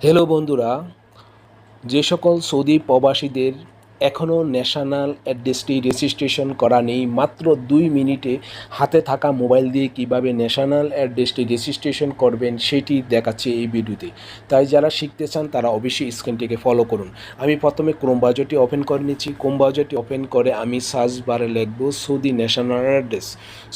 Hello বন্ধুরা যে সকল সৌদি প্রবাসীদের এখনও ন্যাশনাল অ্যাড্রেসটি রেজিস্ট্রেশন করা নেই। মাত্র দুই মিনিটে হাতে থাকা মোবাইল দিয়ে কীভাবে ন্যাশনাল অ্যাড্রেসটি রেজিস্ট্রেশন করবেন সেটি দেখাচ্ছে এই ভিডিওতে। তাই যারা শিখতে চান, তারা অবশ্যই স্ক্রিনটিকে ফলো করুন। আমি প্রথমে ক্রোম বাজারটি ওপেন করে নিচ্ছি। ক্রোম বাজারটি ওপেন করে আমি সার্চ বারে লিখব Saudi national address.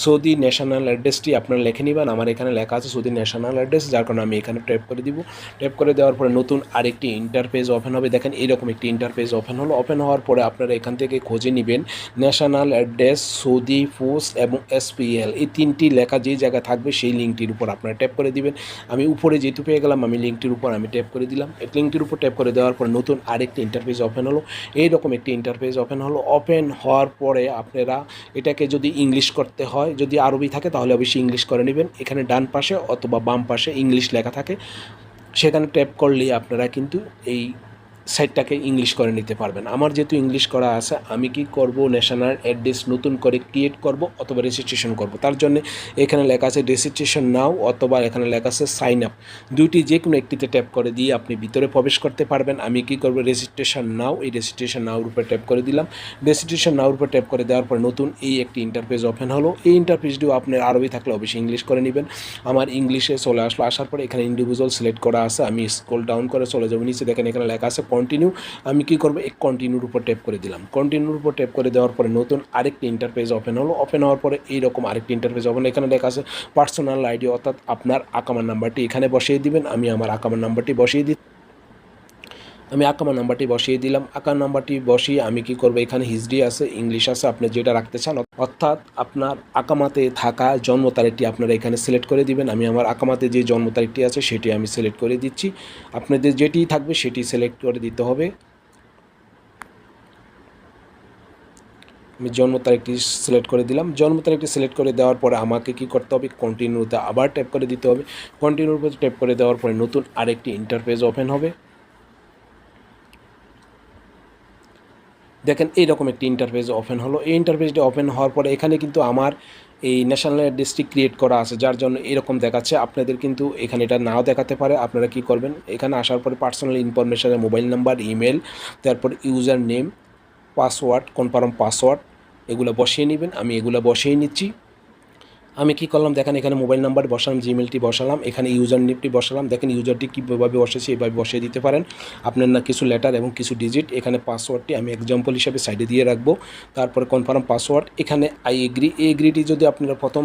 Saudi national অ্যাড্রেসটি আপনারা লিখে নেবেন। আমার এখানে লেখা আছে সৌদি ন্যাশনাল অ্যাড্রেস, যার কারণে আমি এখানে ট্যাপ করে দিব। ট্যাপ করে দেওয়ার পরে নতুন আরেকটি ইন্টারফেস ওপেন হবে। দেখেন এইরকম একটি ইন্টারফেস ওপেন হলো। ওপেন হওয়ার পরে আপনারা এখান থেকে খুঁজে নেবেন ন্যাশনাল অ্যাড্রেস, সৌদি পোস্ট এবং এসপিএল। এই তিনটি লেখা যেই জায়গায় থাকবে সেই লিঙ্কটির উপর আপনারা ট্যাপ করে দিবেন। আমি উপরে যেহেতু পেয়ে গেলাম, আমি লিঙ্কটির উপর আমি ট্যাপ করে দিলাম। লিঙ্কটির উপর ট্যাপ করে দেওয়ার পর নতুন আরেকটি ইন্টারফেস ওপেন হলো। এইরকম একটি ইন্টারফেস ওপেন হলো। ওপেন হওয়ার পরে আপনারা এটাকে যদি ইংলিশ করতে হয়, যদি আরবি থাকে তাহলে অবশ্যই ইংলিশ করে নেবেন। এখানে ডান পাশে অথবা বাম পাশে ইংলিশ লেখা থাকে। সেখানে ট্যাপ করলেই আপনারা কিন্তু এই সাইটটাকে ইংলিশ করে নিতে পারবেন। আমার যেহেতু ইংলিশ করা আছে, আমি কি করব ন্যাশনাল অ্যাড্রেস নতুন করে ক্রিয়েট করব অথবা রেজিস্ট্রেশন করব? তার জন্য এখানে লেখা আছে রেজিস্ট্রেশন নাও অথবা এখানে লেখা আছে সাইন আপ দুইটি যে কোনো একটিতে ট্যাপ করে দিয়ে আপনি ভিতরে প্রবেশ করতে পারবেন। আমি কি করব? রেজিস্ট্রেশন নাও এই রেজিস্ট্রেশন নাওর উপরে ট্যাপ করে দিলাম। রেজিস্ট্রেশন নাওর উপর ট্যাপ করে দেওয়ার পর নতুন এই একটি ইন্টারফেস ওপেন হলো। এই ইন্টারফেসটিও আপনার আরবি থাকলে অবশ্যই ইংলিশ করে নেবেন। আমার ইংলিশে চলে আসলো। আসার পরে এখানে ইন্ডিভিজুয়াল সিলেক্ট করা আছে। আমি স্ক্রল ডাউন করে চলে যাব। নিচে দেখেন এখানে লেখা আছে কন্টিনিউ আমি কি করব? এক কন্টিনিউর উপর ট্যাপ করে দিলাম। কন্টিনিউর উপর ট্যাপ করে দেওয়ার পরে নতুন আরেকটি ইন্টারফেস ওপেন হলো। ওপেন হওয়ার পরে এইরকম আরেকটি ইন্টারফেস ওপেন এখানে লেখা আছে পার্সোনাল আইডি অর্থাৎ আপনার আকামার নাম্বারটি এখানে বসিয়ে দিবেন, আমি আমার আকামার নাম্বারটি বসিয়ে দিই আমি আকামার নাম্বারটি বসিয়ে দিলাম। আকার নাম্বারটি বসিয়ে আমি কি করব? এখানে হিজড়ি আছে ইংলিশ আছে, আপনি যেটা রাখতে চান। অর্থাৎ আপনার আকামাতে থাকা জন্ম তারিখটি আপনারা এখানে সিলেক্ট করে দিবেন। আমি আমার আকামাতে যে জন্ম তারিখটি আছে, সেটি আমি সিলেক্ট করে দিচ্ছি। আপনাদের যেটি থাকবে, সেটি সিলেক্ট করে দিতে হবে। আমি জন্ম তারিখটি সিলেক্ট করে দিলাম। জন্ম তারিখটি সিলেক্ট করে দেওয়ার পরে আমাকে কি করতে হবে? কন্টিনিউতে আবার ট্যাপ করে দিতে হবে। কন্টিনিউর উপরে ট্যাপ করে দেওয়ার পরে নতুন আরেকটি ইন্টারফেস ওপেন হবে। দেখেন এইরকম একটি ইন্টারফেস ওপেন হলো। এই ইন্টারফেসটি ওপেন হওয়ার পরে এখানে কিন্তু আমার এই ন্যাশনাল ডিস্ট্রিক্ট ক্রিয়েট করা আছে, যার জন্য এরকম দেখাচ্ছে। আপনাদের কিন্তু এখানে এটা নাও দেখাতে পারে। আপনারা কি করবেন? এখানে আসার পরে পার্সোনাল ইনফরমেশানের মোবাইল নাম্বার ইমেল তারপর user name password confirm password এগুলো বসিয়ে নেবেন। আমি এগুলো বসিয়ে নিচ্ছি। আমি কি করলাম? দেখেন এখানে মোবাইল নাম্বার বসালাম জিমেলটি বসালাম, এখানে ইউজার নেমটি বসালাম। দেখেন ইউজারটি কীভাবে বসেছে, এভাবে বসিয়ে দিতে পারেন। আপনার না কিছু লেটার এবং কিছু ডিজিট এখানে পাসওয়ার্ডটি আমি এক্সাম্পল হিসাবে সাইডে দিয়ে রাখব। তারপরে কনফার্ম পাসওয়ার্ড এখানে আই এগ্রি এই এগ্রিটি যদি আপনারা প্রথম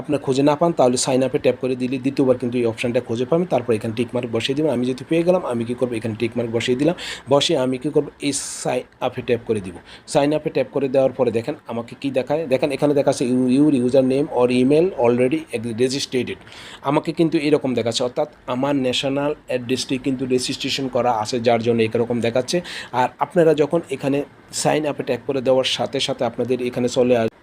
আপনার খুঁজে না পান, তাহলে সাইন আপে ট্যাপ করে দিলে দ্বিতীয়বার কিন্তু এই অপশানটা খুঁজে পাবেন। তারপর এখানে টিকমার্ক বসিয়ে দেবেন। আমি যেহেতু পেয়ে গেলাম, আমি কী করব? এখানে টিকমার্ক বসিয়ে দিলাম। বসিয়ে আমি কী করব? এই সাইন আপে ট্যাপ করে দিব। সাইন আপে ট্যাপ করে দেওয়ার পরে দেখেন আমাকে কি দেখায়? দেখেন এখানে দেখাচ্ছে you your user name or email already registered আমাকে কিন্তু এরকম দেখাচ্ছে। অর্থাৎ আমার ন্যাশনাল অ্যাড্রেসটি কিন্তু রেজিস্ট্রেশন করা আছে, যার জন্য এরকম দেখাচ্ছে। আর আপনারা যখন এখানে সাইন আপে ট্যাগ করে দেওয়ার সাথে সাথে আপনাদের এখানে চলে আস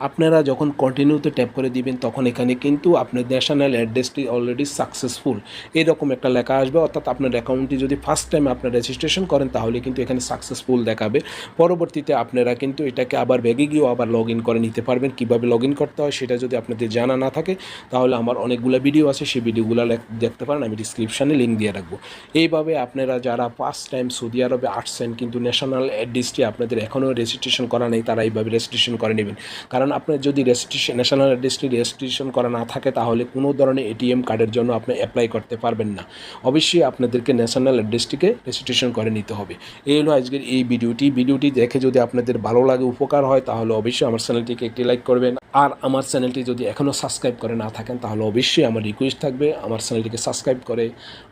আপনারা যখন কন্টিনিউতে ট্যাপ করে দিবেন, তখন এখানে কিন্তু আপনার ন্যাশনাল অ্যাড্রেসটি অলরেডি সাকসেসফুল এরকম একটা লেখা আসবে, অর্থাৎ আপনার অ্যাকাউন্টটি যদি ফার্স্ট টাইম আপনার রেজিস্ট্রেশন করেন, তাহলে কিন্তু এখানে সাকসেসফুল দেখাবে। পরবর্তীতে আপনারা কিন্তু এটাকে আবার ব্যাগে গিয়েও আবার লগ ইন করে নিতে পারবেন। কীভাবে লগ ইন করতে হয় সেটা যদি আপনাদের জানা না থাকে, তাহলে আমার অনেকগুলো ভিডিও আছে, সেই ভিডিওগুলো দেখতে পারেন, আমি ডিসক্রিপশানে লিঙ্ক দিয়ে রাখব। এইভাবে আপনারা যারা ফার্স্ট টাইম সৌদি আরবে আসছেন, কিন্তু ন্যাশনাল অ্যাড্রেসটি আপনাদের এখনও রেজিস্ট্রেশন করা নেই, তারা এইভাবে রেজিস্ট্রেশন করে নেবেন। কারণ আপনার যদি রেজিস্ট্রেশন ন্যাশনাল অ্যাড্রেসটি রেজিস্ট্রেশন করা না থাকে, তাহলে কোনো ধরনের এটিএম কার্ডের জন্য আপনি অ্যাপ্লাই করতে পারবেন না। অবশ্যই আপনাদেরকে ন্যাশনাল অ্যাড্রেসটিকে রেজিস্ট্রেশন করে নিতে হবে। এই হলো আজকের এই ভিডিওটি। ভিডিওটি দেখে যদি আপনাদের ভালো লাগে, উপকার হয়, তাহলে অবশ্যই আমার চ্যানেলটিকে একটি লাইক করবেন। আর আমার চ্যানেলটি যদি এখনও সাবস্ক্রাইব করে না থাকেন, তাহলে অবশ্যই আমার রিকোয়েস্ট থাকবে, আমার চ্যানেলটিকে সাবস্ক্রাইব করে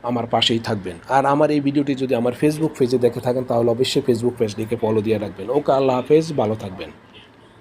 আমার পাশেই থাকবেন। আর আমার এই ভিডিওটি যদি আমার ফেসবুক পেজে দেখে থাকেন, তাহলে অবশ্যই ফেসবুক পেজটিকে ফলো দিয়ে রাখবেন। ওকে, আল্লাহ হাফেজ, ভালো থাকবেন।